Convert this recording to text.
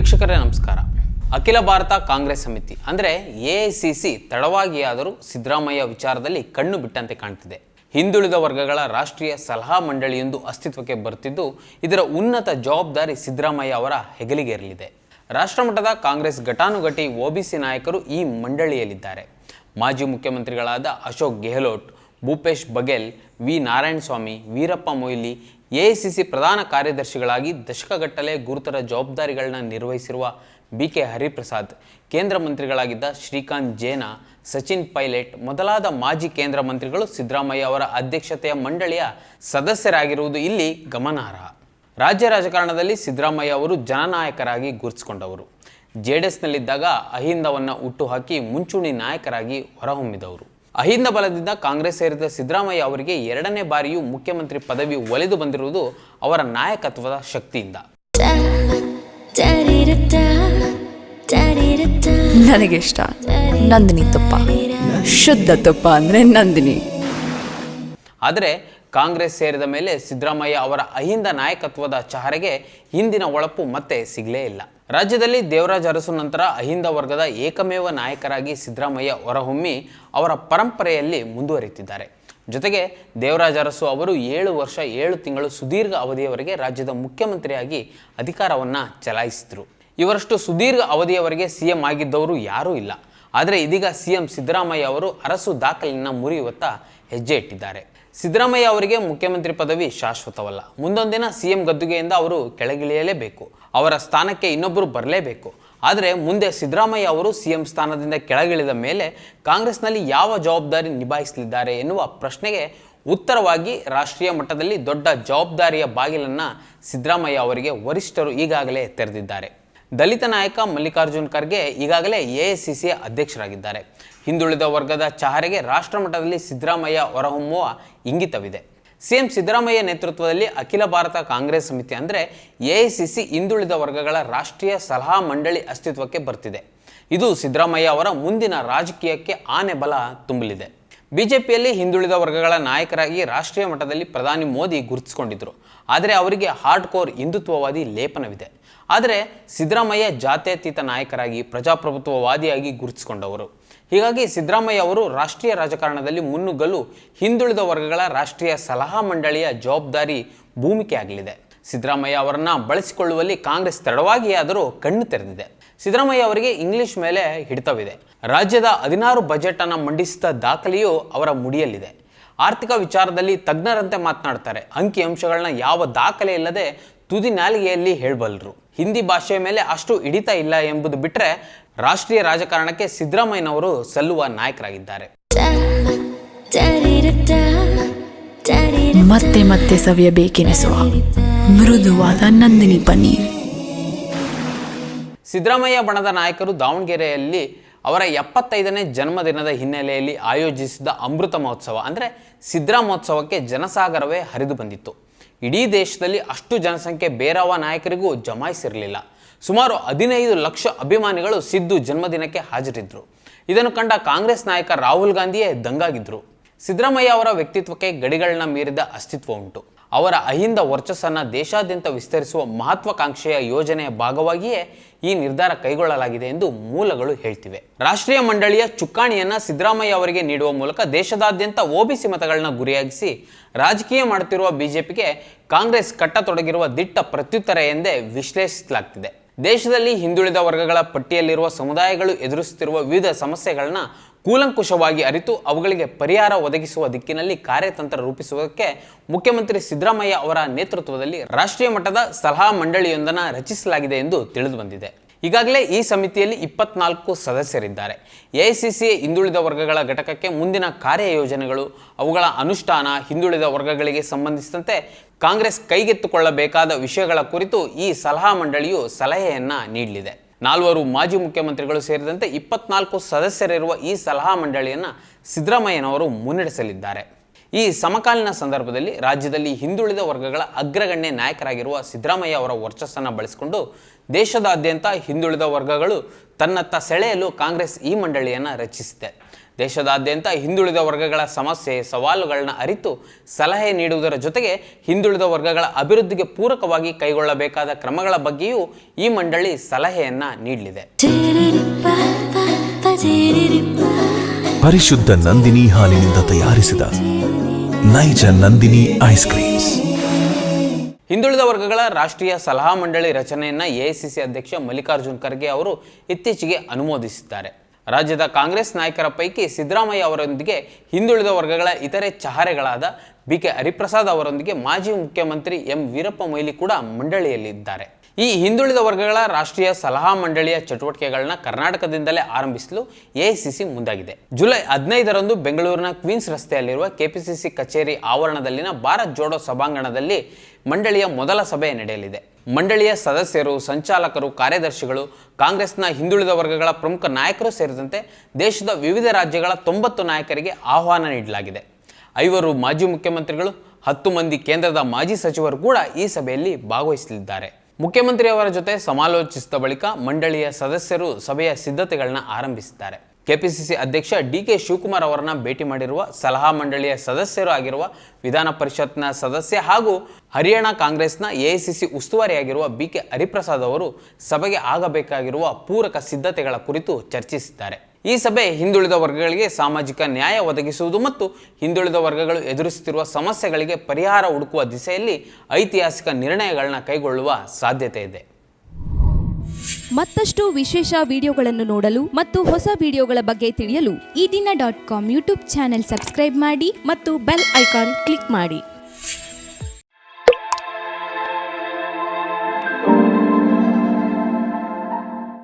ವೀಕ್ಷಕರೇ ನಮಸ್ಕಾರ. ಅಖಿಲ ಭಾರತ ಕಾಂಗ್ರೆಸ್ ಸಮಿತಿ, ಅಂದರೆ ಎ ಸಿ ಸಿ ತಡವಾಗಿಯಾದರೂ ಸಿದ್ದರಾಮಯ್ಯ ವಿಚಾರದಲ್ಲಿ ಕಣ್ಣು ಬಿಟ್ಟಂತೆ ಕಾಣ್ತಿದೆ. ಹಿಂದುಳಿದ ವರ್ಗಗಳ ರಾಷ್ಟ್ರೀಯ ಸಲಹಾ ಮಂಡಳಿಯೊಂದು ಅಸ್ತಿತ್ವಕ್ಕೆ ಬರುತ್ತಿದ್ದು ಇದರ ಉನ್ನತ ಜವಾಬ್ದಾರಿ ಸಿದ್ದರಾಮಯ್ಯ ಅವರ ಹೆಗಲಿಗೇರಲಿದೆ. ರಾಷ್ಟ್ರಮಟ್ಟದ ಕಾಂಗ್ರೆಸ್ ಘಟಾನುಘಟಿ ಒಬಿಸಿ ನಾಯಕರು ಈ ಮಂಡಳಿಯಲ್ಲಿದ್ದಾರೆ. ಮಾಜಿ ಮುಖ್ಯಮಂತ್ರಿಗಳಾದ ಅಶೋಕ್ ಗೆಹ್ಲೋಟ್, ಭೂಪೇಶ್ ಬಘೇಲ್ ವಿ ನಾರಾಯಣಸ್ವಾಮಿ, ವೀರಪ್ಪ ಮೊಯ್ಲಿ ಎಐಸಿಸಿ ಪ್ರಧಾನ ಕಾರ್ಯದರ್ಶಿಗಳಾಗಿ ದಶಕಗಟ್ಟಲೆ ಗುರುತರ ಜವಾಬ್ದಾರಿಗಳನ್ನ ನಿರ್ವಹಿಸಿರುವ ಬಿ ಕೆ ಹರಿಪ್ರಸಾದ್, ಕೇಂದ್ರ ಮಂತ್ರಿಗಳಾಗಿದ್ದ ಶ್ರೀಕಾಂತ್ ಜೇನಾ, ಸಚಿನ್ ಪೈಲಟ್ ಮೊದಲಾದ ಮಾಜಿ ಕೇಂದ್ರ ಮಂತ್ರಿಗಳು ಸಿದ್ದರಾಮಯ್ಯ ಅವರ ಅಧ್ಯಕ್ಷತೆಯ ಮಂಡಳಿಯ ಸದಸ್ಯರಾಗಿರುವುದು ಇಲ್ಲಿ ಗಮನಾರ್ಹ. ರಾಜ್ಯ ರಾಜಕಾರಣದಲ್ಲಿ ಸಿದ್ದರಾಮಯ್ಯ ಅವರು ಜನನಾಯಕರಾಗಿ ಗುರುತಿಸಿಕೊಂಡವರು. ಜೆ ಡಿ ಎಸ್ನಲ್ಲಿದ್ದಾಗ ಅಹಿಂದವನ್ನು ಹುಟ್ಟುಹಾಕಿ ಮುಂಚೂಣಿ ನಾಯಕರಾಗಿ ಹೊರಹೊಮ್ಮಿದವರು. ಅಹಿಂದ ಬಲದಿಂದ ಕಾಂಗ್ರೆಸ್ ಸೇರಿದ ಸಿದ್ದರಾಮಯ್ಯ ಅವರಿಗೆ ಎರಡನೇ ಬಾರಿಯೂ ಮುಖ್ಯಮಂತ್ರಿ ಪದವಿ ಒಲಿದು ಬಂದಿರುವುದು ಅವರ ನಾಯಕತ್ವದ ಶಕ್ತಿಯಿಂದ. ನನಗಿಷ್ಟ ನಂದಿನಿ ತುಪ್ಪ. ಶುದ್ಧ ತುಪ್ಪ ಅಂದರೆ ನಂದಿನಿ. ಆದರೆ ಕಾಂಗ್ರೆಸ್ ಸೇರಿದ ಮೇಲೆ ಸಿದ್ದರಾಮಯ್ಯ ಅವರ ಅಹಿಂದ ನಾಯಕತ್ವದ ಚಹರೆಗೆ ಹಿಂದಿನ ಒಳಪು ಮತ್ತೆ ಸಿಗಲೇ ಇಲ್ಲ. ರಾಜ್ಯದಲ್ಲಿ ದೇವರಾಜ ಅರಸು ನಂತರ ಅಹಿಂದ ವರ್ಗದ ಏಕಮೇವ ನಾಯಕರಾಗಿ ಸಿದ್ದರಾಮಯ್ಯ ಹೊರಹೊಮ್ಮಿ ಅವರ ಪರಂಪರೆಯಲ್ಲಿ ಮುಂದುವರಿತಿದ್ದಾರೆ ಜೊತೆಗೆ ದೇವರಾಜ ಅರಸು ಅವರು ಏಳು ವರ್ಷ ಏಳು ತಿಂಗಳು ಸುದೀರ್ಘ ಅವಧಿಯವರೆಗೆ ರಾಜ್ಯದ ಮುಖ್ಯಮಂತ್ರಿಯಾಗಿ ಅಧಿಕಾರವನ್ನು ಚಲಾಯಿಸಿದರು. ಇವರಷ್ಟು ಸುದೀರ್ಘ ಅವಧಿಯವರೆಗೆ ಸಿಎಂ ಆಗಿದ್ದವರು ಯಾರೂ ಇಲ್ಲ. ಆದರೆ ಇದೀಗ ಸಿಎಂ ಸಿದ್ದರಾಮಯ್ಯ ಅವರು ಅರಸು ದಾಖಲಿನ ಮುರಿಯುವತ್ತ ಹೆಜ್ಜೆ ಇಟ್ಟಿದ್ದಾರೆ. ಸಿದ್ದರಾಮಯ್ಯ ಅವರಿಗೆ ಮುಖ್ಯಮಂತ್ರಿ ಪದವಿ ಶಾಶ್ವತವಲ್ಲ. ಮುಂದೊಂದಿನ ಸಿಎಂ ಗದ್ದುಗೆಯಿಂದ ಅವರು ಕೆಳಗಿಳಿಯಲೇಬೇಕು. ಅವರ ಸ್ಥಾನಕ್ಕೆ ಇನ್ನೊಬ್ಬರು ಬರಲೇಬೇಕು. ಆದರೆ ಮುಂದೆ ಸಿದ್ದರಾಮಯ್ಯ ಅವರು ಸಿಎಂ ಸ್ಥಾನದಿಂದ ಕೆಳಗಿಳಿದ ಮೇಲೆ ಕಾಂಗ್ರೆಸ್ನಲ್ಲಿ ಯಾವ ಜವಾಬ್ದಾರಿ ನಿಭಾಯಿಸಲಿದ್ದಾರೆ ಎನ್ನುವ ಪ್ರಶ್ನೆಗೆ ಉತ್ತರವಾಗಿ ರಾಷ್ಟ್ರೀಯ ಮಟ್ಟದಲ್ಲಿ ದೊಡ್ಡ ಜವಾಬ್ದಾರಿಯ ಬಾಗಿಲನ್ನು ಸಿದ್ದರಾಮಯ್ಯ ಅವರಿಗೆ ವರಿಷ್ಠರು ಈಗಾಗಲೇ ತೆರೆದಿದ್ದಾರೆ. ದಲಿತ ನಾಯಕ ಮಲ್ಲಿಕಾರ್ಜುನ್ ಖರ್ಗೆ ಈಗಾಗಲೇ ಎಐಸಿಸಿಯ ಅಧ್ಯಕ್ಷರಾಗಿದ್ದಾರೆ. ಹಿಂದುಳಿದ ವರ್ಗದ ಚಹರೆಗೆ ರಾಷ್ಟ್ರಮಟ್ಟದಲ್ಲಿ ಸಿದ್ದರಾಮಯ್ಯ ಹೊರಹೊಮ್ಮುವ ಇಂಗಿತವಿದೆ. ಸಿಎಂ ಸಿದ್ದರಾಮಯ್ಯ ನೇತೃತ್ವದಲ್ಲಿ ಅಖಿಲ ಭಾರತ ಕಾಂಗ್ರೆಸ್ ಸಮಿತಿ ಅಂದರೆ ಎಐಸಿಸಿ ಹಿಂದುಳಿದ ವರ್ಗಗಳ ರಾಷ್ಟ್ರೀಯ ಸಲಹಾ ಮಂಡಳಿ ಅಸ್ತಿತ್ವಕ್ಕೆ ಬರ್ತಿದೆ. ಇದು ಸಿದ್ದರಾಮಯ್ಯ ಅವರ ಮುಂದಿನ ರಾಜಕೀಯಕ್ಕೆ ಆನೆ ಬಲ ತುಂಬಲಿದೆ. ಬಿಜೆಪಿಯಲ್ಲಿ ಹಿಂದುಳಿದ ವರ್ಗಗಳ ನಾಯಕರಾಗಿ ರಾಷ್ಟ್ರೀಯ ಮಟ್ಟದಲ್ಲಿ ಪ್ರಧಾನಿ ಮೋದಿ ಗುರುತಿಸಿಕೊಂಡಿದ್ದರು ಆದರೆ ಅವರಿಗೆ ಹಾರ್ಡ್ ಕೋರ್ ಹಿಂದುತ್ವವಾದಿ ಲೇಪನವಿದೆ. ಆದರೆ ಸಿದ್ದರಾಮಯ್ಯ ಜಾತ್ಯತೀತ ನಾಯಕರಾಗಿ, ಪ್ರಜಾಪ್ರಭುತ್ವವಾದಿಯಾಗಿ ಗುರುತಿಸಿಕೊಂಡವರು. ಹೀಗಾಗಿ ಸಿದ್ದರಾಮಯ್ಯ ಅವರು ರಾಷ್ಟ್ರೀಯ ರಾಜಕಾರಣದಲ್ಲಿ ಮುನ್ನುಗ್ಗಲು ಹಿಂದುಳಿದ ವರ್ಗಗಳ ರಾಷ್ಟ್ರೀಯ ಸಲಹಾ ಮಂಡಳಿಯ ಜವಾಬ್ದಾರಿ ಭೂಮಿಕೆ ಆಗಲಿದೆ. ಸಿದ್ದರಾಮಯ್ಯ ಅವರನ್ನು ಬಳಸಿಕೊಳ್ಳುವಲ್ಲಿ ಕಾಂಗ್ರೆಸ್ ತಡವಾಗಿಯಾದರೂ ಕಣ್ಣು ತೆರೆದಿದೆ. ಸಿದ್ದರಾಮಯ್ಯ ಅವರಿಗೆ ಇಂಗ್ಲಿಷ್ ಮೇಲೆ ಹಿಡಿತವಿದೆ. ರಾಜ್ಯದ ಹದಿನಾರು ಬಜೆಟ್ ಅನ್ನು ಮಂಡಿಸಿದ ದಾಖಲೆಯು ಅವರ ಮುಡಿಯಲ್ಲಿದೆ. ಆರ್ಥಿಕ ವಿಚಾರದಲ್ಲಿ ತಜ್ಞರಂತೆ ಮಾತನಾಡ್ತಾರೆ. ಅಂಕಿ ಅಂಶಗಳನ್ನ ಯಾವ ದಾಖಲೆ ಇಲ್ಲದೆ ತುದಿ ನಾಲಿಗೆಯಲ್ಲಿ ಹೇಳಬಲ್ಲರು ಹಿಂದಿ ಭಾಷೆಯ ಮೇಲೆ ಅಷ್ಟು ಹಿಡಿತ ಇಲ್ಲ ಎಂಬುದು ಬಿಟ್ಟರೆ ರಾಷ್ಟ್ರೀಯ ರಾಜಕಾರಣಕ್ಕೆ ಸಿದ್ದರಾಮಯ್ಯನವರು ಸಲ್ಲುವ ನಾಯಕರಾಗಿದ್ದಾರೆ. ಮತ್ತೆ ಮತ್ತೆ ಸವಿಯಬೇಕೆನಿಸುವ ಮೃದುವಾದ ನಂದಿನಿ ಪನ್ನೀರ್. ಸಿದ್ದರಾಮಯ್ಯ ಬಣದ ನಾಯಕರು ದಾವಣಗೆರೆಯಲ್ಲಿ ಅವರ ಎಪ್ಪತ್ತೈದನೇ ಜನ್ಮದಿನದ ಹಿನ್ನೆಲೆಯಲ್ಲಿ ಆಯೋಜಿಸಿದ ಅಮೃತ ಮಹೋತ್ಸವ ಅಂದರೆ ಸಿದ್ದರಾಮೋತ್ಸವಕ್ಕೆ ಜನಸಾಗರವೇ ಹರಿದು ಬಂದಿತ್ತು. ಇಡೀ ದೇಶದಲ್ಲಿ ಅಷ್ಟು ಜನಸಂಖ್ಯೆ ಬೇರಾವ ನಾಯಕರಿಗೂ ಜಮಾಯಿಸಿರಲಿಲ್ಲ. ಸುಮಾರು ಹದಿನೈದು ಲಕ್ಷ ಅಭಿಮಾನಿಗಳು ಸಿದ್ದು ಜನ್ಮದಿನಕ್ಕೆ ಹಾಜರಿದ್ದರು ಇದನ್ನು ಕಂಡ ಕಾಂಗ್ರೆಸ್ ನಾಯಕ ರಾಹುಲ್ ಗಾಂಧಿಯೇ ದಂಗಾಗಿದ್ರು. ಸಿದ್ದರಾಮಯ್ಯ ಅವರ ವ್ಯಕ್ತಿತ್ವಕ್ಕೆ ಗಡಿಗಳನ್ನ ಮೀರಿದ ಅಸ್ತಿತ್ವ ಉಂಟು. ಅವರ ಅಹಿಂದ ವರ್ಚಸ್ಸನ್ನು ದೇಶಾದ್ಯಂತ ವಿಸ್ತರಿಸುವ ಮಹತ್ವಾಕಾಂಕ್ಷೆಯ ಯೋಜನೆಯ ಭಾಗವಾಗಿಯೇ ಈ ನಿರ್ಧಾರ ಕೈಗೊಳ್ಳಲಾಗಿದೆ ಎಂದು ಮೂಲಗಳು ಹೇಳ್ತಿವೆ. ರಾಷ್ಟ್ರೀಯ ಮಂಡಳಿಯ ಚುಕ್ಕಾಣಿಯನ್ನು ಸಿದ್ದರಾಮಯ್ಯ ಅವರಿಗೆ ನೀಡುವ ಮೂಲಕ ದೇಶದಾದ್ಯಂತ ಒಬಿಸಿ ಮತಗಳನ್ನ ಗುರಿಯಾಗಿಸಿ ರಾಜಕೀಯ ಮಾಡುತ್ತಿರುವ ಬಿಜೆಪಿಗೆ ಕಾಂಗ್ರೆಸ್ ಕಟ್ಟತೊಡಗಿರುವ ದಿಟ್ಟ ಪ್ರತ್ಯುತ್ತರ ಎಂದೇ ವಿಶ್ಲೇಷಿಸಲಾಗ್ತಿದೆ. ದೇಶದಲ್ಲಿ ಹಿಂದುಳಿದ ವರ್ಗಗಳ ಪಟ್ಟಿಯಲ್ಲಿರುವ ಸಮುದಾಯಗಳು ಎದುರಿಸುತ್ತಿರುವ ವಿವಿಧ ಸಮಸ್ಯೆಗಳನ್ನ ಕೂಲಂಕುಷವಾಗಿ ಅರಿತು ಅವುಗಳಿಗೆ ಪರಿಹಾರ ಒದಗಿಸುವ ದಿಕ್ಕಿನಲ್ಲಿ ಕಾರ್ಯತಂತ್ರ ರೂಪಿಸುವುದಕ್ಕೆ ಮುಖ್ಯಮಂತ್ರಿ ಸಿದ್ದರಾಮಯ್ಯ ಅವರ ನೇತೃತ್ವದಲ್ಲಿ ರಾಷ್ಟ್ರೀಯ ಮಟ್ಟದ ಸಲಹಾ ಮಂಡಳಿಯೊಂದನ್ನು ರಚಿಸಲಾಗಿದೆ ಎಂದು ತಿಳಿದು ಬಂದಿದೆ. ಈಗಾಗಲೇ ಈ ಸಮಿತಿಯಲ್ಲಿ ಇಪ್ಪತ್ನಾಲ್ಕು ಸದಸ್ಯರಿದ್ದಾರೆ. ಎ ಹಿಂದುಳಿದ ವರ್ಗಗಳ ಘಟಕಕ್ಕೆ ಮುಂದಿನ ಕಾರ್ಯಯೋಜನೆಗಳು ಅವುಗಳ ಅನುಷ್ಠಾನ, ಹಿಂದುಳಿದ ವರ್ಗಗಳಿಗೆ ಸಂಬಂಧಿಸಿದಂತೆ ಕಾಂಗ್ರೆಸ್ ಕೈಗೆತ್ತಿಕೊಳ್ಳಬೇಕಾದ ವಿಷಯಗಳ ಕುರಿತು ಈ ಸಲಹಾ ಮಂಡಳಿಯು ಸಲಹೆಯನ್ನು ನೀಡಲಿದೆ. ನಾಲ್ವರು ಮಾಜಿ ಮುಖ್ಯಮಂತ್ರಿಗಳು ಸೇರಿದಂತೆ ಇಪ್ಪತ್ನಾಲ್ಕು ಸದಸ್ಯರಿರುವ ಈ ಸಲಹಾ ಮಂಡಳಿಯನ್ನು ಸಿದ್ದರಾಮಯ್ಯನವರು ಮುನ್ನಡೆಸಲಿದ್ದಾರೆ. ಈ ಸಮಕಾಲೀನ ಸಂದರ್ಭದಲ್ಲಿ ರಾಜ್ಯದಲ್ಲಿ ಹಿಂದುಳಿದ ವರ್ಗಗಳ ಅಗ್ರಗಣ್ಯ ನಾಯಕರಾಗಿರುವ ಸಿದ್ದರಾಮಯ್ಯ ಅವರ ವರ್ಚಸ್ಸನ್ನು ಬಳಸಿಕೊಂಡು ದೇಶದಾದ್ಯಂತ ಹಿಂದುಳಿದ ವರ್ಗಗಳು ತನ್ನತ್ತ ಸೆಳೆಯಲು ಕಾಂಗ್ರೆಸ್ ಈ ಮಂಡಳಿಯನ್ನು ರಚಿಸಿದೆ. ದೇಶದಾದ್ಯಂತ ಹಿಂದುಳಿದ ವರ್ಗಗಳ ಸಮಸ್ಯೆ ಸವಾಲುಗಳನ್ನ ಅರಿತು ಸಲಹೆ ನೀಡುವುದರ ಜೊತೆಗೆ ಹಿಂದುಳಿದ ವರ್ಗಗಳ ಅಭಿವೃದ್ಧಿಗೆ ಪೂರಕವಾಗಿ ಕೈಗೊಳ್ಳಬೇಕಾದ ಕ್ರಮಗಳ ಬಗ್ಗೆಯೂ ಈ ಮಂಡಳಿ ಸಲಹೆಯನ್ನ ನೀಡಲಿದೆ. ಪರಿಶುದ್ಧ ನಂದಿನಿ ಹಾಲಿನಿಂದ ತಯಾರಿಸಿದ ನೈಜ ನಂದಿನಿ ಐಸ್ ಕ್ರೀಮ್ಸ್ ಹಿಂದುಳಿದ ವರ್ಗಗಳ ರಾಷ್ಟ್ರೀಯ ಸಲಹಾ ಮಂಡಳಿ ರಚನೆಯನ್ನ ಎಐಸಿಸಿ ಅಧ್ಯಕ್ಷ ಮಲ್ಲಿಕಾರ್ಜುನ್ ಖರ್ಗೆ ಅವರು ಇತ್ತೀಚೆಗೆ ಅನುಮೋದಿಸಿದ್ದಾರೆ. ರಾಜ್ಯದ ಕಾಂಗ್ರೆಸ್ ನಾಯಕರ ಪೈಕಿ ಸಿದ್ದರಾಮಯ್ಯ ಅವರೊಂದಿಗೆ ಹಿಂದುಳಿದ ವರ್ಗಗಳ ಇತರೆ ಚಹರೆಗಳಾದ ಬಿ ಕೆ ಹರಿಪ್ರಸಾದ್ ಅವರೊಂದಿಗೆ ಮಾಜಿ ಮುಖ್ಯಮಂತ್ರಿ ಎಂ ವೀರಪ್ಪ ಮೊಯ್ಲಿ ಕೂಡ ಮಂಡಳಿಯಲ್ಲಿದ್ದಾರೆ. ಈ ಹಿಂದುಳಿದ ವರ್ಗಗಳ ರಾಷ್ಟ್ರೀಯ ಸಲಹಾ ಮಂಡಳಿಯ ಚಟುವಟಿಕೆಗಳನ್ನ ಕರ್ನಾಟಕದಿಂದಲೇ ಆರಂಭಿಸಲು ಎಐಸಿಸಿ ಮುಂದಾಗಿದೆ. ಜುಲೈ ಹದಿನೈದರಂದು ಬೆಂಗಳೂರಿನ ಕ್ವೀನ್ಸ್ ರಸ್ತೆಯಲ್ಲಿರುವ ಕೆಪಿಸಿಸಿ ಕಚೇರಿ ಆವರಣದಲ್ಲಿನ ಭಾರತ್ ಜೋಡೋ ಸಭಾಂಗಣದಲ್ಲಿ ಮಂಡಳಿಯ ಮೊದಲ ಸಭೆ ನಡೆಯಲಿದೆ. ಮಂಡಳಿಯ ಸದಸ್ಯರು, ಸಂಚಾಲಕರು, ಕಾರ್ಯದರ್ಶಿಗಳು, ಕಾಂಗ್ರೆಸ್ನ ಹಿಂದುಳಿದ ವರ್ಗಗಳ ಪ್ರಮುಖ ನಾಯಕರು ಸೇರಿದಂತೆ ದೇಶದ ವಿವಿಧ ರಾಜ್ಯಗಳ ತೊಂಬತ್ತು ನಾಯಕರಿಗೆ ಆಹ್ವಾನ ನೀಡಲಾಗಿದೆ. ಐವರು ಮಾಜಿ ಮುಖ್ಯಮಂತ್ರಿಗಳು, ಹತ್ತು ಮಂದಿ ಕೇಂದ್ರದ ಮಾಜಿ ಸಚಿವರು ಕೂಡ ಈ ಸಭೆಯಲ್ಲಿ ಭಾಗವಹಿಸಲಿದ್ದಾರೆ. ಮುಖ್ಯಮಂತ್ರಿಯವರ ಜೊತೆ ಸಮಾಲೋಚಿಸಿದ ಬಳಿಕ ಮಂಡಳಿಯ ಸದಸ್ಯರು ಸಭೆಯ ಸಿದ್ಧತೆಗಳನ್ನ ಆರಂಭಿಸಿದ್ದಾರೆ. ಕೆಪಿಸಿಸಿ ಅಧ್ಯಕ್ಷ ಡಿ ಕೆ ಶಿವಕುಮಾರ್ ಅವರನ್ನ ಭೇಟಿ ಮಾಡಿರುವ ಸಲಹಾ ಮಂಡಳಿಯ ಸದಸ್ಯರು ಆಗಿರುವ ವಿಧಾನ ಪರಿಷತ್ನ ಸದಸ್ಯ ಹಾಗೂ ಹರಿಯಾಣ ಕಾಂಗ್ರೆಸ್ನ ಎಐಸಿಸಿ ಉಸ್ತುವಾರಿಯಾಗಿರುವ ಬಿ ಕೆ ಹರಿಪ್ರಸಾದ್ ಅವರು ಸಭೆಗೆ ಆಗಬೇಕಾಗಿರುವ ಪೂರಕ ಸಿದ್ಧತೆಗಳ ಕುರಿತು ಚರ್ಚಿಸಿದ್ದಾರೆ. ಈ ಸಭೆ ಹಿಂದುಳಿದ ವರ್ಗಗಳಿಗೆ ಸಾಮಾಜಿಕ ನ್ಯಾಯ ಒದಗಿಸುವುದು ಮತ್ತು ಹಿಂದುಳಿದ ವರ್ಗಗಳು ಎದುರಿಸುತ್ತಿರುವ ಸಮಸ್ಯೆಗಳಿಗೆ ಪರಿಹಾರ ಹುಡುಕುವ ದಿಸೆಯಲ್ಲಿ ಐತಿಹಾಸಿಕ ನಿರ್ಣಯಗಳನ್ನ ಕೈಗೊಳ್ಳುವ ಸಾಧ್ಯತೆ ಇದೆ. ಮತ್ತಷ್ಟು ವಿಶೇಷ ವಿಡಿಯೋಗಳನ್ನು ನೋಡಲು ಮತ್ತು ಹೊಸ ವಿಡಿಯೋಗಳ ಬಗ್ಗೆ ತಿಳಿಯಲು ಈ ದಿನ dot com YouTube channel subscribe ಮಾಡಿ ಮತ್ತು ಬೆಲ್ ಐಕಾನ್ ಕ್ಲಿಕ್ ಮಾಡಿ.